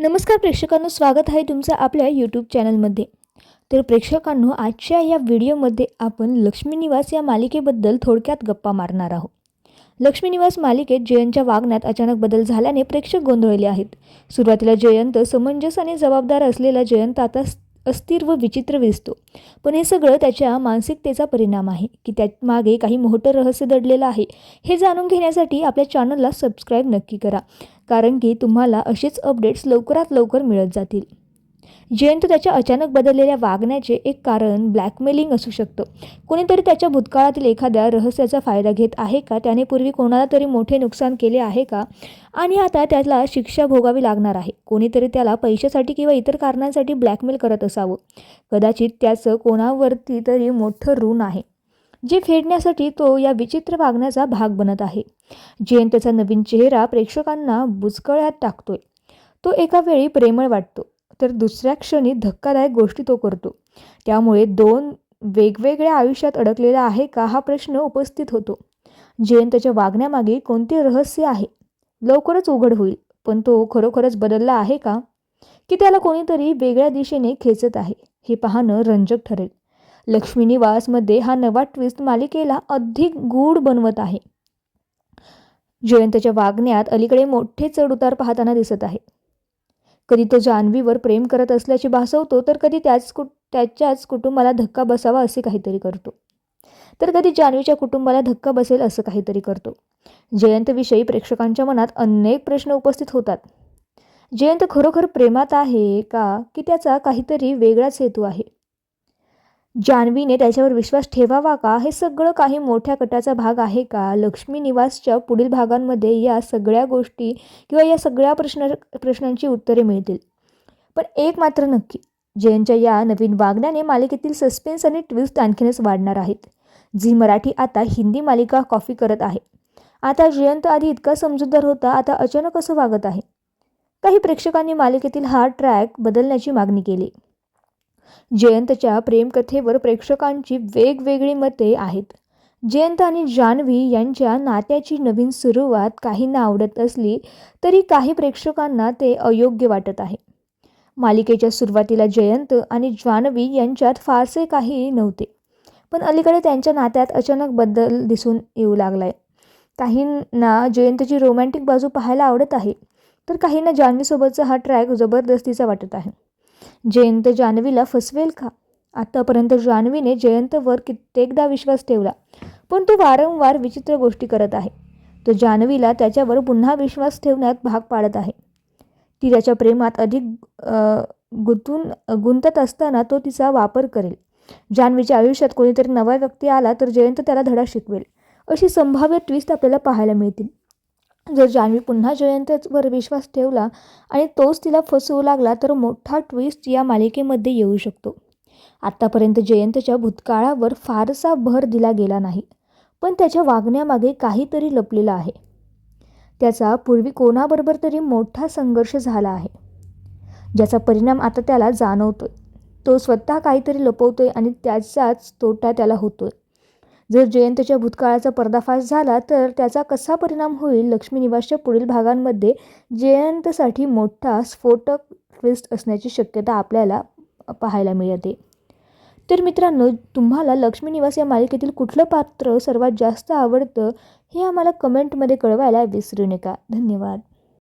नमस्कार प्रेक्षकांनो स्वागत आहे तुमचं आपल्या यूट्यूब चॅनलमध्ये तर प्रेक्षकांनो आजच्या या व्हिडिओमध्ये आपण लक्ष्मी निवास या मालिकेबद्दल थोडक्यात गप्पा मारणार आहोत. लक्ष्मी निवास मालिकेत जयंतच्या वागण्यात अचानक बदल झाल्याने प्रेक्षक गोंधळले आहेत. सुरुवातीला जयंत समंजस आणि जबाबदार असलेला जयंत आता अस्थिर व विचित्र दिसतो पण हे सगळं त्याच्या मानसिकतेचा परिणाम आहे की त्या मागे काही मोठं रहस्य दडलेलं आहे हे जाणून घेण्यासाठी आपल्या चॅनलला सबस्क्राईब नक्की करा कारण की तुम्हाला असेच अपडेट्स लवकरात लवकर मिळत जातील. जयंत त्याच्या अचानक बदललेल्या वागण्याचे एक कारण ब्लॅकमेलिंग असू शकतं. कोणीतरी त्याच्या भूतकाळातील एखाद्या रहस्याचा फायदा घेत आहे का? त्याने पूर्वी कोणाला तरी मोठे नुकसान केले आहे का? आणि आता त्याला शिक्षा भोगावी लागणार आहे. कोणीतरी त्याला पैशासाठी किंवा इतर कारणांसाठी ब्लॅकमेल करत असावं. कदाचित त्याचं कोणावरती तरी मोठं ऋण आहे जे फेडण्यासाठी तो या विचित्र वागण्याचा भाग बनत आहे. जयंतचा नवीन चेहरा प्रेक्षकांना बुचकळ्यात टाकतोय. तो एका वेळी प्रेमळ वाटतो. तर दुसऱ्या क्षणी धक्कादायक गोष्टी तो करतो. त्यामुळे दोन वेगवेगळ्या आयुष्यात अडकलेला आहे का हा प्रश्न उपस्थित होतो. जयंतच्या वागण्यामागे कोणते रहस्य आहे? लवकरच उघड होईल पण तो खरोखरच बदलला आहे का? की त्याला कोणीतरी वेगळ्या दिशेने खेचत आहे हे पाहणं रंजक ठरेल. लक्ष्मी निवासमध्ये हा नवा ट्विस्ट मालिकेला अधिक गूढ बनवत आहे. जयंतच्या वागण्यात अलीकडे मोठे चढउतार पाहताना दिसत आहे. कधी तो जान्हवीवर प्रेम करत असल्याचे भासवतो तर कधी त्याच कु त्याच्याच कुटुंबाला धक्का बसावा असे काहीतरी करतो. तर कधी जान्हवीच्या कुटुंबाला धक्का बसेल असं काहीतरी करतो. जयंतविषयी प्रेक्षकांच्या मनात अनेक प्रश्न उपस्थित होतात. जयंत खरोखर प्रेमात आहे का की त्याचा काहीतरी वेगळाच हेतू आहे? जान्हवीने त्याच्यावर विश्वास ठेवावा का? हे सगळं काही मोठ्या कटाचा भाग आहे का? लक्ष्मी निवासच्या पुढील भागांमध्ये या सगळ्या गोष्टी किंवा या सगळ्या प्रश्न प्रश्नांची उत्तरे मिळतील. पण एक मात्र नक्की जयंच्या या नवीन वागण्याने मालिकेतील सस्पेन्स आणि ट्विस्ट आणखीनच वाढणार आहेत. झी मराठी आता हिंदी मालिका कॉफी करत आहे. आता जयंत आधी इतका समजूतदार होता आता अचानक असं वागत आहे. काही प्रेक्षकांनी मालिकेतील हा ट्रॅक बदलण्याची मागणी केली. जयंतच्या प्रेमकथेवर प्रेक्षकांची वेगवेगळी मते आहेत. जयंत आणि जान्हवी यांच्या नात्याची नवीन सुरुवात काहींना आवडत असली तरी काही प्रेक्षकांना ते अयोग्य वाटत आहे. मालिकेच्या सुरुवातीला जयंत आणि जान्हवी यांच्यात फारसे काही नव्हते पण अलीकडे त्यांच्या नात्यात अचानक बदल दिसून येऊ लागलाय. काहींना जयंतची रोमॅन्टिक बाजू पाहायला आवडत आहे तर काहींना जान्हवीसोबतचा हा ट्रॅक जबरदस्तीचा वाटत आहे. जयंत जान्हवीला फसवेल का? आत्तापर्यंत जान्हवीने जयंतवर कित्येकदा विश्वास ठेवला पण तो वारंवार विचित्र गोष्टी करत आहे. तो जान्हवीला त्याच्यावर पुन्हा विश्वास ठेवण्यात भाग पाडत आहे. ती त्याच्या प्रेमात अधिक गुंतून गुंतत असताना तो तिचा वापर करेल. जान्हवीच्या आयुष्यात कोणीतरी नवा व्यक्ती आला तर जयंत त्याला धडा शिकवेल. अशी संभाव्य ट्विस्ट आपल्याला पाहायला मिळतील. जर जान्हवी पुन्हा जयंतवर विश्वास ठेवला आणि तोच तिला फसवू लागला तर मोठा ट्विस्ट या मालिकेमध्ये येऊ शकतो. आत्तापर्यंत जयंतच्या भूतकाळावर फारसा भर दिला गेला नाही पण त्याच्या वागण्यामागे काहीतरी लपलेलं आहे. त्याचा पूर्वी कोणाबरोबर तरी मोठा संघर्ष झाला आहे ज्याचा परिणाम आता त्याला जाणवतोय. तो स्वतः काहीतरी लपवतोय आणि त्याचाच तोटा त्याला होतोय. जर जयंतच्या भूतकाळाचा पर्दाफाश झाला तर त्याचा कसा परिणाम होईल? लक्ष्मी निवासच्या पुढील भागांमध्ये जयंतसाठी मोठा स्फोटक ट्विस्ट असण्याची शक्यता आपल्याला पाहायला मिळते. तर मित्रांनो तुम्हाला लक्ष्मी निवास या मालिकेतील कुठलं पात्र सर्वात जास्त आवडतं हे आम्हाला कमेंटमध्ये कळवायला विसरू नका. धन्यवाद.